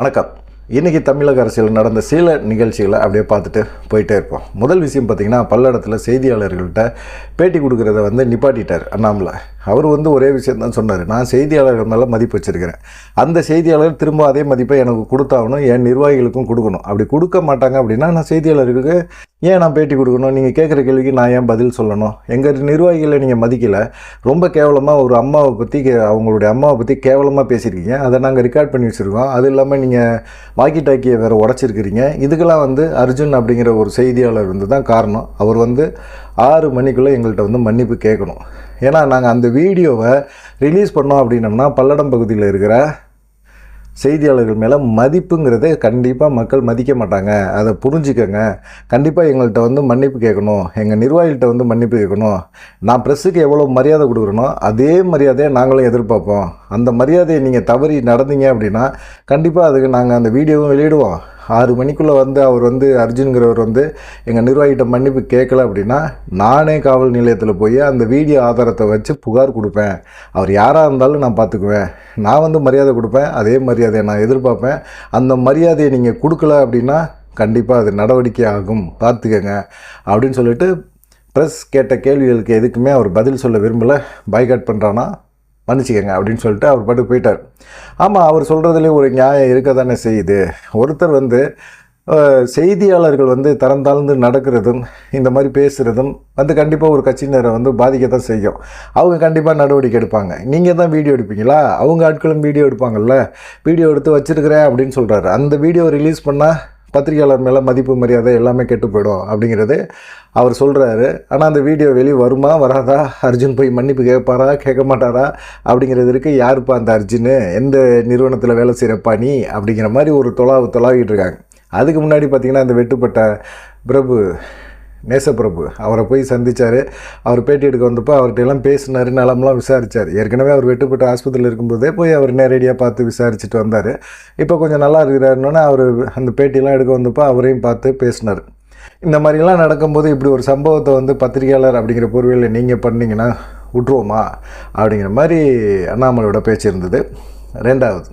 வணக்கம். இன்றைக்கி தமிழக அரசியல் நடந்த சில நிகழ்ச்சிகளை அப்படியே பார்த்துட்டு போயிட்டே இருப்போம் முதல் விஷயம் பார்த்திங்கன்னா பல்லடத்தில் செய்தியாளர்கள்ட்ட பேட்டி கொடுக்குறத வந்து நிப்பாட்டிட்டார் அண்ணாமலை. அவர் வந்து ஒரே விஷயம் தான் சொன்னார். நான் செய்தியாளர்கள் மேலே மதிப்பு வச்சுருக்கிறேன். அந்த செய்தியாளர் திரும்ப அதே மதிப்பை எனக்கு கொடுத்தாகணும். என் நிர்வாகிகளுக்கும் கொடுக்கணும். அப்படி கொடுக்க மாட்டாங்க அப்படின்னா நான் செய்தியாளர்களுக்கு ஏன் நான் பேட்டி கொடுக்கணும்? நீங்கள் கேட்குற கேள்விக்கு நான் ஏன் பதில் சொல்லணும்? எங்கள் நிர்வாகிகளை நீங்கள் மதிக்கலை. ரொம்ப கேவலமாக ஒரு அம்மாவை பற்றி அவங்களுடைய அம்மாவை பற்றி கேவலமாக பேசியிருக்கீங்க. அதை நாங்கள் ரெக்கார்ட் பண்ணி வச்சுருக்கோம். அது இல்லாமல் நீங்கள் வாக்கி டாக்கியை வேறு உடச்சிருக்கிறீங்க. இதுக்கெல்லாம் வந்து அர்ஜுன் அப்படிங்கிற ஒரு செய்தியாளர் வந்து தான் காரணம். அவர் வந்து ஆறு மணிக்குள்ளே எங்கள்கிட்ட வந்து மன்னிப்பு கேட்கணும். ஏன்னா நாங்கள் அந்த வீடியோவை ரிலீஸ் பண்ணோம் அப்படின்னம்னா பல்லடம் பகுதியில் இருக்கிற செய்தியாளர்கள் மேலே மதிப்புங்கிறதே கண்டிப்பாக மக்கள் மதிக்க மாட்டாங்க. அதை புரிஞ்சுக்கோங்க. கண்டிப்பாக எங்கள்கிட்ட வந்து மன்னிப்பு கேட்கணும். எங்கள் நிர்வாகிகிட்ட வந்து மன்னிப்பு கேட்கணும். நான் ப்ரெஸ்ஸுக்கு எவ்வளோ மரியாதை கொடுக்குறனோ அதே மரியாதையை நாங்களும் எதிர்பார்ப்போம். அந்த மரியாதையை நீங்கள் தவறி நடந்தீங்க அப்படின்னா கண்டிப்பாக அதுக்கு நாங்கள் அந்த வீடியோவும் வெளியிடுவோம். ஆறு மணிக்குள்ளே வந்து அவர் வந்து அர்ஜுனுங்கிறவர் வந்து எங்கள் நிர்வாகிகிட்ட மன்னிப்பு கேட்கல அப்படின்னா நானே காவல் நிலையத்தில் போய் அந்த வீடியோ ஆதாரத்தை வச்சு புகார் கொடுப்பேன். அவர் யாராக இருந்தாலும் நான் பார்த்துக்குவேன் நான் வந்து மரியாதை கொடுப்பேன். அதே மரியாதையை நான் எதிர்பார்ப்பேன். அந்த மரியாதையை நீங்கள் கொடுக்கல அப்படின்னா கண்டிப்பாக அது நடவடிக்கை ஆகும். பார்த்துக்கங்க அப்படின்னு சொல்லிட்டு ப்ரெஸ் கேட்ட கேள்விகளுக்கு எதுக்குமே அவர் பதில் சொல்ல விரும்பலை. பாய்காட் பண்ணுறான்னா மன்னிச்சிக்கங்க அப்படின்னு சொல்லிட்டு அவர் பாட்டுக்கு போயிட்டார். ஆமாம் அவர் சொல்கிறதுலேயும் ஒரு நியாயம் இருக்க தானே செய்யுது. ஒருத்தர் வந்து செய்தியாளர்கள் வந்து தரம் தாழ்ந்து நடக்கிறதும் இந்த மாதிரி பேசுகிறதும் வந்து கண்டிப்பாக ஒரு கட்சியினரை வந்து பாதிக்க தான் செய்யும். அவங்க கண்டிப்பாக நடவடிக்கை எடுப்பாங்க. நீங்கள் தான் வீடியோ எடுப்பீங்களா? அவங்க ஆட்களும் வீடியோ எடுப்பாங்கல்ல? வீடியோ எடுத்து வச்சுருக்கிறேன் அப்படின்னு சொல்கிறாரு அந்த வீடியோ ரிலீஸ் பண்ணால் பத்திரிகையாளர் மேலே மதிப்பு மரியாதை எல்லாமே கெட்டு போயிடும் அப்படிங்கிறது அவர் சொல்கிறாரு ஆனால் அந்த வீடியோ வெளியே வருமா வராதா? அர்ஜுன் போய் மன்னிப்பு கேட்பாரா கேட்க மாட்டாரா? அப்படிங்கிறது இருக்குது யாருப்பா அந்த அர்ஜுன்? எந்த நிறுவனத்தில் வேலை செய்கிறப்பா நீ அப்படிங்கிற மாதிரி ஒரு தொலாவு தொலாவிட்டு இருக்காங்க. அதுக்கு முன்னாடி பார்த்திங்கன்னா அந்த வெட்டுப்பட்ட பிரபு நேசப்பிரபு. அவரை போய் சந்திச்சார். அவர் பேட்டி எடுக்க வந்தப்போ அவர்கிட்ட எல்லாம் பேசினார் நலம்லாம் விசாரிச்சார். ஏற்கனவே அவர் வெட்டுப்பட்டு ஆஸ்பத்திரியில் இருக்கும்போதே போய் அவர் நேரடியாக பார்த்து விசாரிச்சுட்டு வந்தார். இப்போ கொஞ்சம் நல்லா இருக்கிறாருன்னொன்னே அவர் அந்த பேட்டிலாம் எடுக்க வந்தப்போ அவரையும் பார்த்து பேசினார். இந்த மாதிரிலாம் நடக்கும்போது இப்படி ஒரு சம்பவத்தை வந்து பத்திரிகையாளர் அப்படிங்கிற பொறுவையில் நீங்கள் பண்ணிங்கன்னா விட்ருவோமா அப்படிங்கிற மாதிரி அண்ணாமலையோட பேச்சு இருந்தது. ரெண்டாவது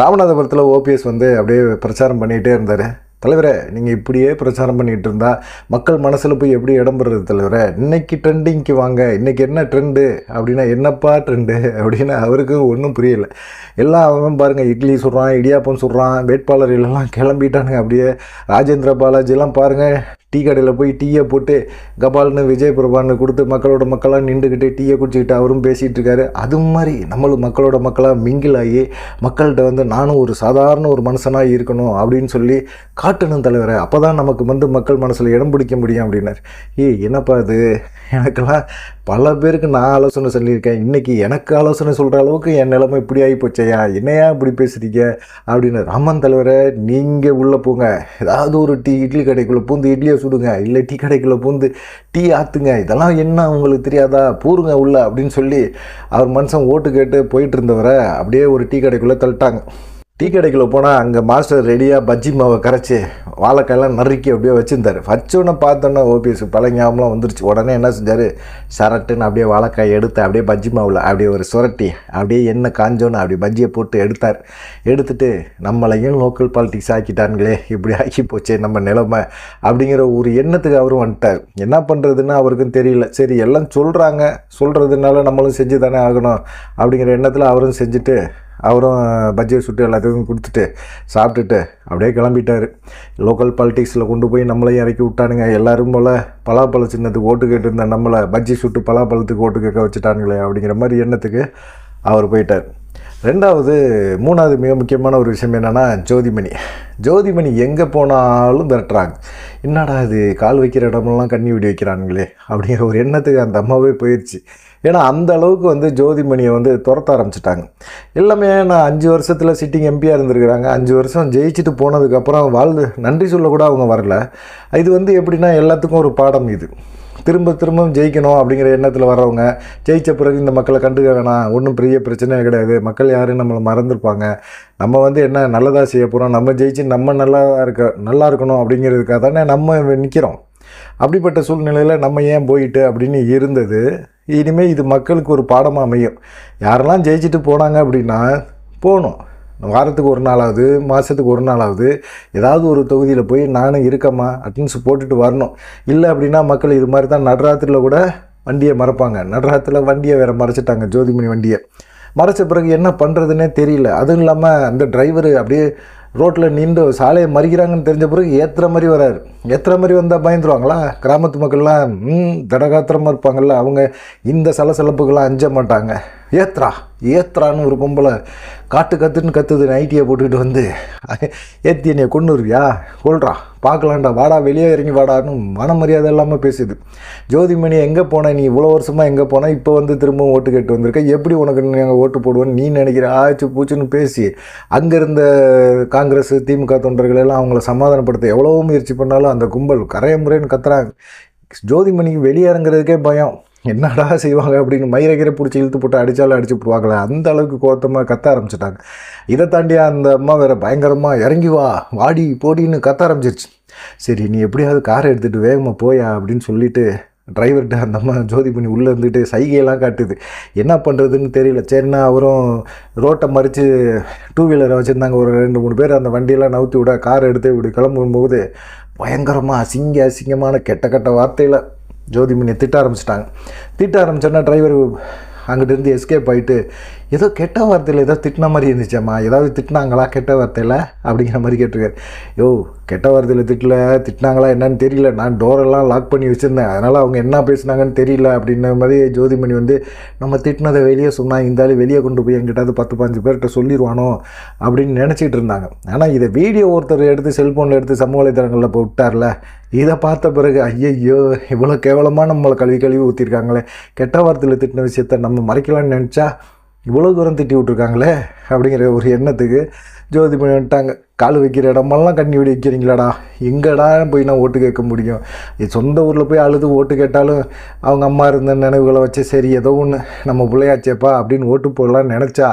ராமநாதபுரத்தில் ஓபிஎஸ் வந்து அப்படியே பிரச்சாரம் பண்ணிகிட்டே இருந்தார். தலைவரே நீங்கள் இப்படியே பிரச்சாரம் பண்ணிகிட்டு இருந்தால் மக்கள் மனசில் போய் எப்படி இடம் பெறுறது தலைவரே? இன்றைக்கி ட்ரெண்டிங்க்கு வாங்க இன்றைக்கி என்ன ட்ரெண்டு அப்படின்னா என்னப்பா ட்ரெண்டு அப்படின்னு அவருக்கு ஒன்றும் புரியலை. எல்லாம் அவன் பாருங்கள் இட்லி சுடுறான் இடியாப்பம் சுடுறான் வேட்பாளர் எல்லாம் கிளம்பிட்டானுங்க. அப்படியே ராஜேந்திர பாலாஜிலாம் பாருங்கள் டீ கடையில் போய் டீயை போட்டு கபால்னு விஜய் பிரபான்னு கொடுத்து மக்களோட மக்களாக நின்றுக்கிட்டு டீயை குடிச்சிக்கிட்டு அவரும் பேசிகிட்டு இருக்காரு. அது மாதிரி நம்மளும் மக்களோட மக்களாக மிங்கிள் ஆகி மக்கள்கிட்ட வந்து நானும் ஒரு சாதாரண ஒரு மனுஷனாக இருக்கணும் அப்படின்னு சொல்லி காட்டணும் தலைவரை. அப்போ தான் நமக்கு வந்து மக்கள் மனசில் இடம் பிடிக்க முடியும் அப்படின்னாரு. ஏய் என்னப்பா இது? எனக்கெல்லாம் பல பேருக்கு நான் ஆலோசனை சொல்லியிருக்கேன். இன்றைக்கி எனக்கு ஆலோசனை சொல்கிற அளவுக்கு என் நிலைமை இப்படி ஆகி போச்சையா? என்னையா இப்படி பேசுகிறீங்க அப்படின்னு. ராமன் தலைவரை நீங்கள் உள்ளே போங்க. ஏதாவது ஒரு டீ இட்லி கடைக்குள்ளே பூந்து இட்லியை சுடுங்க இல்லை டீ கடைக்குள்ளே பூந்து டீ ஆற்றுங்க இதெல்லாம் என்ன உங்களுக்கு தெரியாதா? பூருங்க உள்ள அப்படின்னு சொல்லி அவர் மனுஷன் ஓட்டு கேட்டு போயிட்டு இருந்தவரை அப்படியே ஒரு டீ கடைக்குள்ளே தள்ளிட்டாங்க. டீ கடைக்குள்ள போனால் அங்கே மாஸ்டர் ரெடியாக பஜ்ஜி மாவை கரைச்சி வாழைக்காயெல்லாம் நறுக்கி அப்படியே வச்சுருந்தாரு. வச்சோன்னே பார்த்தோன்னே ஓபிஎஸ் பல ஞாபகம்லாம் வந்துருச்சு. உடனே என்ன செஞ்சார்? சரட்டுன்னு அப்படியே வாழைக்காய் எடுத்து அப்படியே பஜ்ஜி மாவில் அப்படியே ஒரு சுரட்டி அப்படியே எண்ணெய் காஞ்சோன்னு அப்படி பஜ்ஜியை போட்டு எடுத்தார். எடுத்துட்டு நம்மளையும் லோக்கல் பாலிட்டிக்ஸ் ஆக்கிட்டானுங்களே இப்படி ஆக்கி போச்சே நம்ம நிலைமை அப்படிங்கிற ஒரு எண்ணத்துக்கு அவரும் வந்துட்டார். என்ன பண்ணுறதுன்னு அவருக்கும் தெரியல. சரி எல்லாம் சொல்கிறாங்க சொல்கிறதுனால நம்மளும் செஞ்சு தானே ஆகணும் அப்படிங்கிற எண்ணத்தில் அவரும் செஞ்சுட்டு அவரும் பஜ்ஜியை சுட்டு எல்லாத்துக்கும் கொடுத்துட்டு சாப்பிட்டுட்டு அப்படியே கிளம்பிட்டார். லோக்கல் பாலிட்டிக்ஸில் கொண்டு போய் நம்மளையும் இறக்கி விட்டானுங்க. எல்லாரும் போல் பலாப்பழ சின்னத்துக்கு ஓட்டு கேட்டிருந்த நம்மளை பஜ்ஜி சுட்டு பலாப்பழத்துக்கு ஓட்டு கேட்க வச்சுட்டானுங்களே அப்படிங்கிற மாதிரி எண்ணத்துக்கு அவர் போயிட்டார். ரெண்டாவது மூணாவது மிக முக்கியமான ஒரு விஷயம் என்னென்னா ஜோதிமணி. ஜோதிமணி எங்கே போனாலும் விரட்டுறாங்க. என்னடா இது கால் வைக்கிற இடமெல்லாம் கண்ணி விடி வைக்கிறானுங்களே அப்படிங்கிற ஒரு எண்ணத்துக்கு அந்த அம்மாவே போயிடுச்சு ஏன்னா அந்த அளவுக்கு வந்து ஜோதிமணியை வந்து துரத்த ஆரம்பிச்சிட்டாங்க. எல்லாமே நான் அஞ்சு வருஷத்தில் சிட்டிங் எம்பியாக இருந்திருக்கிறாங்க. அஞ்சு வருஷம் ஜெயிச்சுட்டு போனதுக்கப்புறம் வாழ்ந்து நன்றி சொல்ல கூட அவங்க வரல. இது வந்து எப்படின்னா எல்லாத்துக்கும் ஒரு பாடம் இது. திரும்ப திரும்ப ஜெயிக்கணும் அப்படிங்கிற எண்ணத்தில் வர்றவங்க ஜெயிச்ச பிறகு இந்த மக்களை கண்டுக்க வேணாம் ஒன்றும் பெரிய பிரச்சனையே கிடையாது. மக்கள் யாரும் நம்மளை மறந்துருப்பாங்க. நம்ம வந்து என்ன நல்லதாக செய்ய போகிறோம் நம்ம ஜெயிச்சு நம்ம நல்லா இருக்க நல்லா இருக்கணும் அப்படிங்கிறதுக்காக தானே நம்ம நிற்கிறோம் அப்படிப்பட்ட சூழ்நிலையில் நம்ம ஏன் போயிட்டு அப்படின்னு இருந்தது. இனிமேல் இது மக்களுக்கு ஒரு பாடமாக அமையும். யாரெல்லாம் ஜெயிச்சுட்டு போனாங்க அப்படின்னா போகணும் வாரத்துக்கு ஒரு நாளாவது மாதத்துக்கு ஒரு நாளாவது ஏதாவது ஒரு தொகுதியில் போய் நானும் இருக்கம்மா அட்டன்ஸ் போட்டுட்டு வரணும். இல்லை அப்படின்னா மக்கள் இது மாதிரி தான் நடராத்திரியில் கூட வண்டியை மறைப்பாங்க. நடுராத்திரியில் வண்டியை வேறு மறைச்சிட்டாங்க ஜோதிமணி வண்டியை. மறைச்ச பிறகு என்ன பண்ணுறதுனே தெரியல. அதுவும் இல்லாமல் அந்த டிரைவர் அப்படியே ரோட்டில் நின்று சாலையை மறிக்கிறாங்கன்னு தெரிஞ்ச பிறகு ஏற்றுற மாதிரி வராரு. ஏற்றுற மாதிரி வந்தால் பயந்துருவாங்களா? கிராமத்து மக்கள்லாம் ம் தடகாத்திரமாக இருப்பாங்கள்ல அவங்க இந்த சலசலப்புக்கெல்லாம் அஞ்ச மாட்டாங்க. ஏத்ரா ஏத்ரான்னு ஒரு பொம்பளை காட்டு கத்துன்னு கத்துது நைட்டியை போட்டுக்கிட்டு வந்து. ஏத்தி என்னைய கொண்டு வருவியா கொள்றா பார்க்கலாம்டா வாடா வெளியே இறங்கி வாடான்னு மன மரியாதை இல்லாமல் பேசுது. ஜோதிமணி எங்கே போன நீ? இவ்வளோ வருஷமாக எங்கே போன? இப்போ வந்து திரும்பவும் ஓட்டு கேட்டு வந்திருக்க. எப்படி உனக்கு நாங்கள் ஓட்டு போடுவோன்னு நீ நினைக்கிற? ஆச்சு பூச்சுன்னு பேசி அங்கே இருந்த காங்கிரஸ் திமுக தொண்டர்கள் எல்லாம் அவங்கள சமாதானப்படுத்த எவ்வளோ முயற்சி பண்ணாலும் அந்த கும்பல் கரைய முறைன்னு கத்துறாங்க. ஜோதிமணிக்கு வெளியேறங்கிறதுக்கே பயம். என்னடா செய்வாங்க அப்படின்னு மயிரகிரை பிடிச்சி இழுத்து போட்டு அடித்தாலும் அடிச்சு போடுவாங்களே அந்த அளவுக்கு கோத்தமாக கத்த ஆரம்பிச்சிட்டாங்க. இதை தாண்டி அந்த அம்மா வேறு பயங்கரமாக இறங்கி வா வாடி போடின்னு கத்த ஆரம்பிச்சிருச்சு. சரி நீ எப்படியாவது காரை எடுத்துகிட்டு வேகமாக போயா? அப்படின்னு சொல்லிட்டு டிரைவர்கிட்ட அந்த அம்மா ஜோதி பண்ணி உள்ளே இருந்துட்டு சைகையெல்லாம் காட்டுது. என்ன பண்ணுறதுன்னு தெரியல. சரிண்ணா அவரும் ரோட்டை மறித்து டூ வீலரை வச்சுருந்தாங்க. ஒரு ரெண்டு மூணு பேர் அந்த வண்டியெல்லாம் நவுத்தி விட காரை எடுத்து இப்படி கிளம்பும்போது பயங்கரமாக அசிங்க அசிங்கமான கெட்ட கெட்ட வார்த்தையில் ஜோதிமணியை திட்ட ஆரம்பிச்சிட்டாங்க. திட்ட ஆரம்பிச்சோன்னா டிரைவர் அங்கிட்டிருந்து எஸ்கேப் ஆகிட்டு ஏதோ கெட்ட வார்த்தையில் ஏதோ திட்டின மாதிரி இருந்துச்சேம்மா. ஏதாவது திட்டினாங்களா கெட்ட வார்த்தையில்? அப்படிங்கிற மாதிரி கேட்டிருக்காரு. யோ கெட்ட வார்த்தையில் திட்டல திட்டினாங்களா என்னன்னு தெரியல. நான் டோரெல்லாம் லாக் பண்ணி வச்சுருந்தேன். அதனால் அவங்க என்ன பேசுனாங்கன்னு தெரியல அப்படின்ன மாதிரி ஜோதிமணி வந்து நம்ம திட்டினதை வெளியே சொன்னால் இந்த ஆள் வெளியே கொண்டு போய் எங்கிட்டாவது பத்து பாஞ்சு பேர்கிட்ட சொல்லிடுவானோ அப்படின்னு நினச்சிட்டு இருந்தாங்க. ஆனால் இதை வீடியோ ஒருத்தர் எடுத்து செல்ஃபோனில் எடுத்து சமூக வலைதளங்களில் இப்போ விட்டார்ல இதை பார்த்த பிறகு ஐயையோ இவ்வளோ கேவலமாக நம்மளை கழுவி கழுவி ஊற்றிருக்காங்களே கெட்ட வார்த்தையில் திட்டின விஷயத்த நம்ம மறைக்கலாம்னு நினச்சா இவ்வளோ தூரம் திட்டி விட்ருக்காங்களே அப்படிங்கிற ஒரு எண்ணத்துக்கு ஜோதி பண்ணி வந்துட்டாங்க. கால் வைக்கிற இடமெல்லாம் கண்ணி விடி வைக்கிறீங்களாடா? எங்கடா போய் நான் ஓட்டு கேட்க முடியும்? சொந்த ஊரில் போய் அழுது ஓட்டு கேட்டாலும் அவங்க அம்மா இருந்த நினைவுகளை வச்சு சரி ஏதோ ஒன்று நம்ம பிள்ளையாச்சேப்பா அப்படின்னு ஓட்டு போடலாம்னு நினச்சா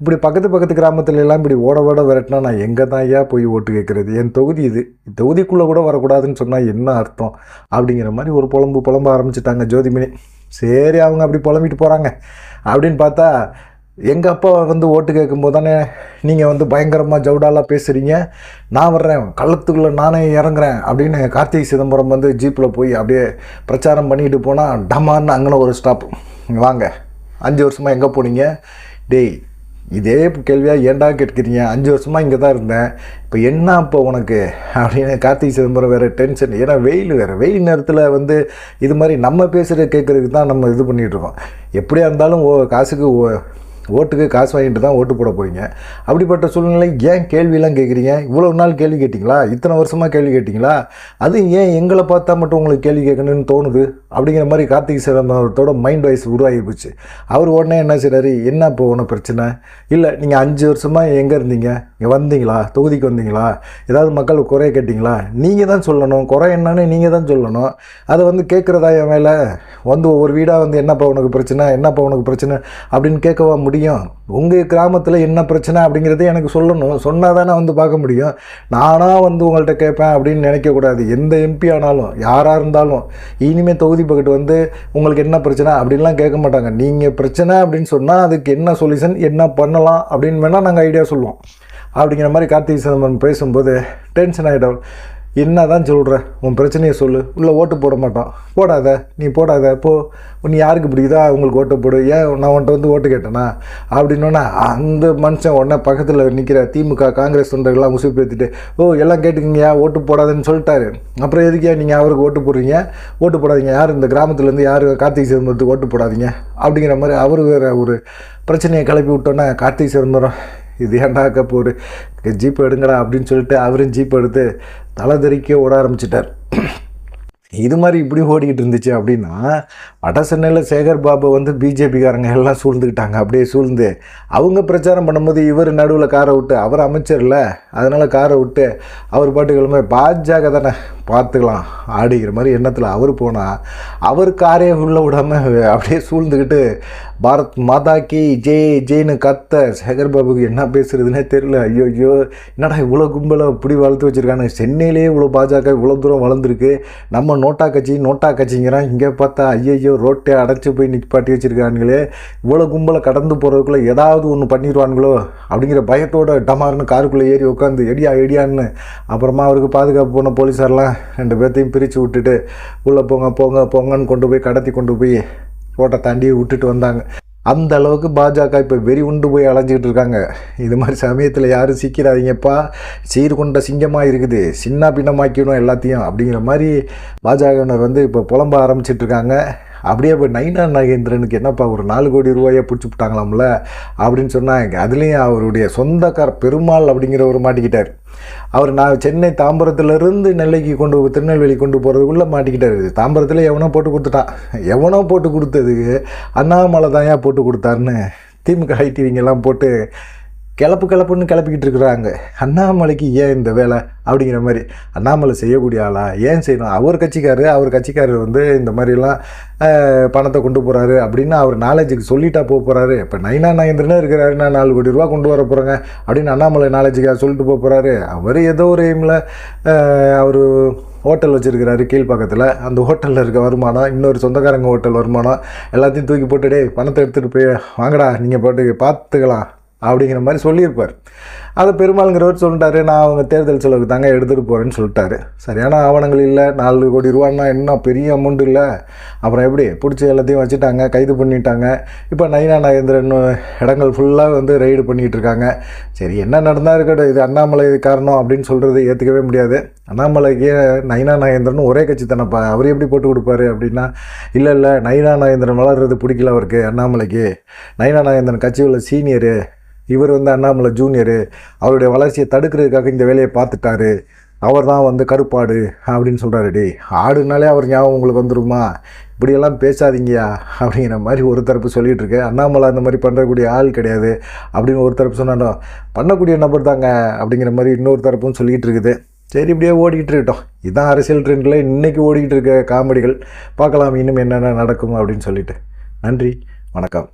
இப்படி பக்கத்து பக்கத்து கிராமத்துல எல்லாம் இப்படி ஓட ஓட விரட்டினா நான் எங்கே தான் ஐயா போய் ஓட்டு கேட்குறது? என் தொகுதி இது. தொகுதிக்குள்ளே கூட வரக்கூடாதுன்னு சொன்னால் என்ன அர்த்தம்? அப்படிங்கிற மாதிரி ஒரு புலம்பு புலம்ப ஆரம்பிச்சிட்டாங்க ஜோதிமணி. சரி அவங்க அப்படி புலம்பிட்டு போகிறாங்க அப்படின்னு பார்த்தா எங்கள் அப்பா வந்து ஓட்டு கேட்கும்போது தானே நீங்கள் வந்து பயங்கரமாக ஜவுடாலாக பேசுகிறீங்க நான் வர்றேன் கள்ளத்துக்குள்ளே நானே இறங்குறேன் அப்படின்னு கார்த்திகை சிதம்பரம் வந்து ஜீப்பில் போய் அப்படியே பிரச்சாரம் பண்ணிட்டு போனால் டமான்னு அங்கே ஒரு ஸ்டாப் வாங்க. அஞ்சு வருஷமாக எங்கே போனீங்க? டேய் இதே கேள்வியாக ஏன்டா கேட்குறீங்க? அஞ்சு வருஷமாக இங்கே தான் இருந்தேன். இப்போ என்ன இப்போ உனக்கு? அப்படின்னு கார்த்திகை சிதம்பரம் வேறு டென்ஷன் ஏன்னா வெயில் வேறு. வெயில் நேரத்தில் வந்து இது மாதிரி நம்ம பேசுகிற கேட்குறதுக்கு தான் நம்ம இது பண்ணிகிட்ருக்கோம் எப்படியா இருந்தாலும் ஓ காசுக்கு ஓ ஓட்டுக்கு காசு வாங்கிட்டு தான் ஓட்டு போட போறீங்க. அப்படிப்பட்ட சூழ்நிலை ஏன் கேள்வியெல்லாம் கேட்குறீங்க? இவ்வளோ நாள் கேள்வி கேட்டிங்களா? இத்தனை வருஷமாக கேள்வி கேட்டிங்களா? அது ஏன் எங்களை பார்த்தா மட்டும் உங்களுக்கு கேள்வி கேட்கணும்னு தோணுது? அப்படிங்கிற மாதிரி கார்த்திகை சிதம்பரத்தோட மைண்ட் வாய்ஸ் உருவாகி போச்சு. அவர் உடனே என்ன செய்கிறாரு என்ன இப்போ ஒன்றும் பிரச்சனை? இல்லை நீங்கள் அஞ்சு வருஷமாக எங்கே இருந்தீங்க? இங்கே வந்தீங்களா? தொகுதிக்கு வந்தீங்களா? ஏதாவது மக்கள் குறைய கேட்டிங்களா? நீங்கள் தான் சொல்லணும். குறை என்னன்னு நீங்கள் தான் சொல்லணும். அதை வந்து கேட்குறதா என் வேலை வந்து ஒவ்வொரு வீடாக வந்து என்னப்பா உனக்கு பிரச்சனை? என்னப்பா உனக்கு பிரச்சனை? அப்படின்னு கேட்கவா முடியும் முடியும். உங்கள் கிராமத்தில் என்ன பிரச்சனை அப்படிங்கிறத எனக்கு சொல்லணும். சொன்னால் தானே வந்து பார்க்க முடியும். நானாக வந்து உங்கள்கிட்ட கேட்பேன் அப்படின்னு நினைக்கக்கூடாது எந்த எம்பி ஆனாலும் யாராக இருந்தாலும் இனிமேல் தொகுதி பக்கத்து வந்து உங்களுக்கு என்ன பிரச்சனை அப்படின்லாம் கேட்க மாட்டாங்க. நீங்கள் பிரச்சனை அப்படின்னு சொன்னால் அதுக்கு என்ன சொல்யூஷன் என்ன பண்ணலாம் அப்படின்னு வேணால் நாங்கள் ஐடியா சொல்லுவோம். அப்படிங்கிற மாதிரி கார்த்திகை சிதம்பரம் பேசும்போது டென்ஷன் ஆகிடும் என்ன தான் சொல்கிற உன் பிரச்சனையை சொல்லு. உள்ளே ஓட்டு போட மாட்டோம் போடாத. நீ போடாத. போ. நீ யாருக்கு பிடிக்குதோ அவங்களுக்கு ஓட்டு போடு. ஏன் நான் உன்ட்ட வந்து ஓட்டு கேட்டேனா? அப்படின்னோன்னா அந்த மனுஷன் உடனே பக்கத்தில் நிற்கிற திமுக காங்கிரஸ் தொண்டர்கள்லாம் முசுப்பு ஏற்றிட்டு ஓ எல்லாம் கேட்டுக்கிங்கயா ஓட்டு போடாதுன்னு சொல்லிட்டாரு. அப்புறம் எதுக்கே நீங்கள் அவருக்கு ஓட்டு போடுறீங்க? ஓட்டு போடாதீங்க. யார் இந்த கிராமத்துலேருந்து யார் கார்த்திகை சிதம்பரத்துக்கு ஓட்டு போடாதீங்க? அப்படிங்கிற மாதிரி அவர் வேறு ஒரு பிரச்சனையை கிளப்பி விட்டோன்னே கார்த்திகை சிதம்பரம் இது ஏண்டாக்க கப்பு ஜீப் எடுங்கடா அப்படின்னு சொல்லிட்டு அவரும் ஜீப் எடுத்து தலை தெறிக்க ஓட ஆரம்பிச்சிட்டார். இது மாதிரி இப்படி ஓடிக்கிட்டு இருந்துச்சு அப்படின்னா வட சென்னையில் சேகர் பாபு வந்து பிஜேபிக்காரங்க எல்லாம் சூழ்ந்துக்கிட்டாங்க. அப்படியே சூழ்ந்து அவங்க பிரச்சாரம் பண்ணும்போது இவர் நடுவில் காரை விட்டு அவர் அமைச்சர்ல அதனால் காரை விட்டு அவர் பாட்டு கிளம்ப பாஜக தானே? பார்த்துக்கலாம் ஆடிக்கிற மாதிரி எண்ணத்தில் அவர் போனால் அவர் காரே உள்ளே விடாமல் அப்படியே சூழ்ந்துக்கிட்டு பாரத் மாதா கி ஜெய் ஜெயின்னு கத்த சேகர் பாபுக்கு என்ன பேசுகிறதுனே தெரியல. ஐயோ ஐயோ என்னடா இவ்வளோ கும்பலை இப்படி வளர்த்து வச்சுருக்காங்க சென்னையிலே இவ்வளோ பாஜக இவ்வளோ தூரம் வளர்ந்துருக்கு. நம்ம நோட்டா கட்சி நோட்டா கட்சிங்கிறான். இங்கே பார்த்தா ஐயோ ரோட்டை அடைச்சி போய் நிற்பாட்டி வச்சுருக்கானுங்களே. இவ்வளோ கும்பலை கடந்து போகிறதுக்குள்ளே ஏதாவது ஒன்று பண்ணிடுவானுங்களோ? அப்படிங்கிற பயத்தோட டமார்னு காருக்குள்ளே ஏறி உட்காந்து எடியா எடியான்னு. அப்புறமா அவருக்கு பாதுகாப்பு போன போலீஸாரெலாம் ரெண்டு பேர்த்தையும் பிரித்து விட்டுட்டு உள்ளே போங்க போங்க போங்கன்னு கொண்டு போய் கடத்தி கொண்டு போய் ரோட்டை தாண்டி விட்டுட்டு வந்தாங்க. அந்த அளவுக்கு பாஜக இப்போ வெறி உண்டு போய் அலைஞ்சிக்கிட்டு இருக்காங்க. இது மாதிரி சமயத்தில் யாரும் சிக்கிறாதீங்கப்பா சீர்கொண்ட சிங்கமாக இருக்குது. சின்ன பின்னமாக்கிடும் எல்லாத்தையும். அப்படிங்கிற மாதிரி பாஜகவினர் வந்து இப்போ புலம்ப ஆரம்பிச்சிட்டு இருக்காங்க. அப்படியே இப்போ நைனா நாகேந்திரனுக்கு என்னப்பா ஒரு நாலு கோடி ரூபாயை பிடிச்சி விட்டாங்களாம்ல அப்படின்னு சொன்னாங்க அதுலேயும் அவருடைய சொந்தக்கார பெருமாள் அப்படிங்கிறவர் மாட்டிக்கிட்டார். அவர் நான் சென்னை தாம்பரத்துலேருந்து நெல்லைக்கு கொண்டு போ- திருநெல்வேலி கொண்டு போகிறதுக்குள்ளே மாட்டிக்கிட்டார். தாம்பரத்தில் எவனோ போட்டு கொடுத்துட்டான். எவனோ போட்டு கொடுத்ததுக்கு அண்ணாமலை தான் ஏன் போட்டு கொடுத்தாருன்னு திமுக ஐடிவிங்கெல்லாம் போட்டு கிளப்பு கிளப்புன்னு கிளப்பிக்கிட்டு இருக்கிறாங்க. அண்ணாமலைக்கு ஏன் இந்த வேலை அப்படிங்கிற மாதிரி. அண்ணாமலை செய்யக்கூடிய ஆளா? ஏன் செய்யணும்? அவர் கட்சிக்காரு அவர் கட்சிக்காரர் வந்து இந்த மாதிரிலாம் பணத்தை கொண்டு போகிறாரு அப்படின்னு அவர் நாலேஜுக்கு சொல்லிட்டா போக போகிறாரு இப்போ நைனா நயந்திரனே இருக்கிறாரு நான் நாலு கோடி ரூபா கொண்டு வர போகிறேங்க அப்படின்னு அண்ணாமலை நாலேஜுக்காக சொல்லிட்டு போக போகிறாரு அவர் ஏதோ ஒரு எய்மில் அவர் ஹோட்டல் வச்சுருக்கிறாரு கீழ்ப்பக்கத்தில் அந்த ஹோட்டலில் இருக்க வருமானம் இன்னொரு சொந்தக்காரங்க ஹோட்டல் வருமானம் எல்லாத்தையும் தூக்கி போட்டு பணத்தை எடுத்துகிட்டு போய் வாங்கடா நீங்கள் போட்டு பார்த்துக்கலாம் அப்படிங்கிற மாதிரி சொல்லியிருப்பார். அதை பெருமாளுங்கிறவர் சொல்லிட்டாரு நான் அவங்க தேர்தல் செலவுக்கு தாங்க எடுத்துகிட்டு போகிறேன்னு சொல்லிட்டாரு. சரியான ஆவணங்கள் இல்லை நாலு கோடி ரூபான்னா என்ன பெரிய அமௌண்ட் இல்லை? அப்புறம் எப்படி? பிடிச்சி எல்லாத்தையும் வச்சுட்டாங்க கைது பண்ணிட்டாங்க. இப்போ நைனா நாகேந்திரன் இடங்கள் ஃபுல்லாக வந்து ரைடு பண்ணிகிட்டு இருக்காங்க. சரி என்ன நடந்தால் இருக்கட்டும் இது அண்ணாமலை காரணம் அப்படின்னு சொல்கிறது ஏற்றுக்கவே முடியாது. அண்ணாமலைக்கு நயினா நாகேந்திரன் ஒரே கட்சி தானப்பா அவர் எப்படி போட்டு கொடுப்பாரு அப்படின்னா இல்லை இல்லை நயினா நாகேந்திரன் வளர்றது பிடிக்கல அவருக்கு அண்ணாமலைக்கு. நயினா நாகேந்திரன் கட்சி உள்ள சீனியரு இவர் வந்து அண்ணாமலை ஜூனியரு. அவருடைய வளர்ச்சியை தடுக்கிறதுக்காக இந்த வேலையை பார்த்துட்டாரு. அவர் தான் வந்து கருப்பாடு அப்படின்னு சொல்கிறாரு டேய் ஆடுனாலே அவர் ஞாபகம் உங்களுக்கு வந்துருமா? இப்படியெல்லாம் பேசாதீங்கயா அப்படிங்கிற மாதிரி ஒரு தரப்பு சொல்லிகிட்டு இருக்கு அண்ணாமலை அந்த மாதிரி பண்ணுறக்கூடிய ஆள் கிடையாது அப்படின்னு ஒரு தரப்பு சொன்னாலும் பண்ணக்கூடிய நபர் தாங்க அப்படிங்கிற மாதிரி இன்னொரு தரப்பும் சொல்லிகிட்டு இருக்குது சரி இப்படியே ஓடிக்கிட்டு இருக்கட்டும். இதுதான் அரசியல் ட்ரெண்டில் இன்றைக்கி ஓடிக்கிட்டு இருக்க காமெடிகள். பார்க்கலாம் இன்னும் என்னென்ன நடக்கும் அப்படின்னு சொல்லிட்டு. நன்றி வணக்கம்.